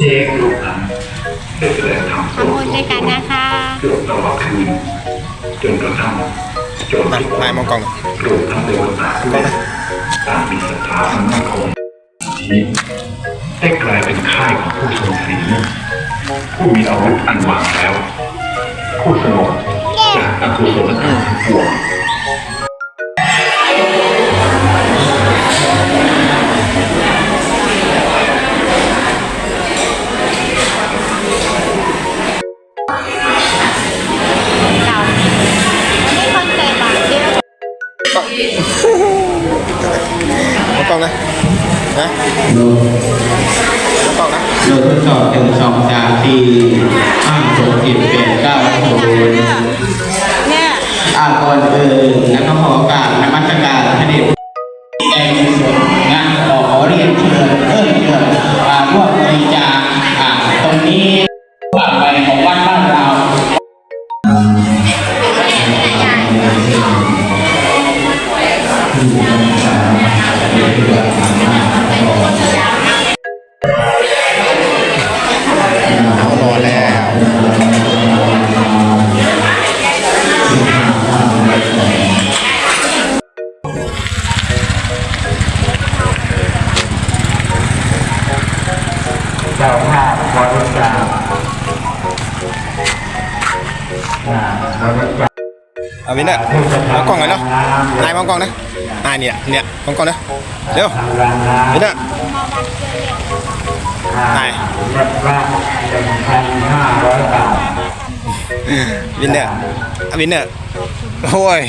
เชคลูกนั้นได้แสดงธรรมทำบุญด้วยกันนะคะเกือบตลอดคืนจนกระทั่งโจรนะทุกคนนายมองกล้องรวมทั้งเทวดาด้วยต่างมีศรัทธาอันมั่นคงนี้ได้กลายเป็นค่ายของผู้ทรงศีลผู้มีอาวุธอันวางแล้ว ผู้สงบจากอกุศลธรรมทั้งปวง มองกล้องนะนะโดยมองกล้องนะโดยทดสอบหนึ่งสองสามสี่ห้าหกเจ็ดแปดเก้าศูนย์นี่อาก่อนอื่นแล้วก็ขอโอกราบนมัสการพระเดชในส่วนง เขารอแล้วเอาวินเนอร์มองกล้องหน่อยเนาะนายมองกล้องนะ นายเนี่ยเนี่ยมองกล้องนะเร็ววินเนอร์นายวินเนอร์วินเนอร์โอ้ย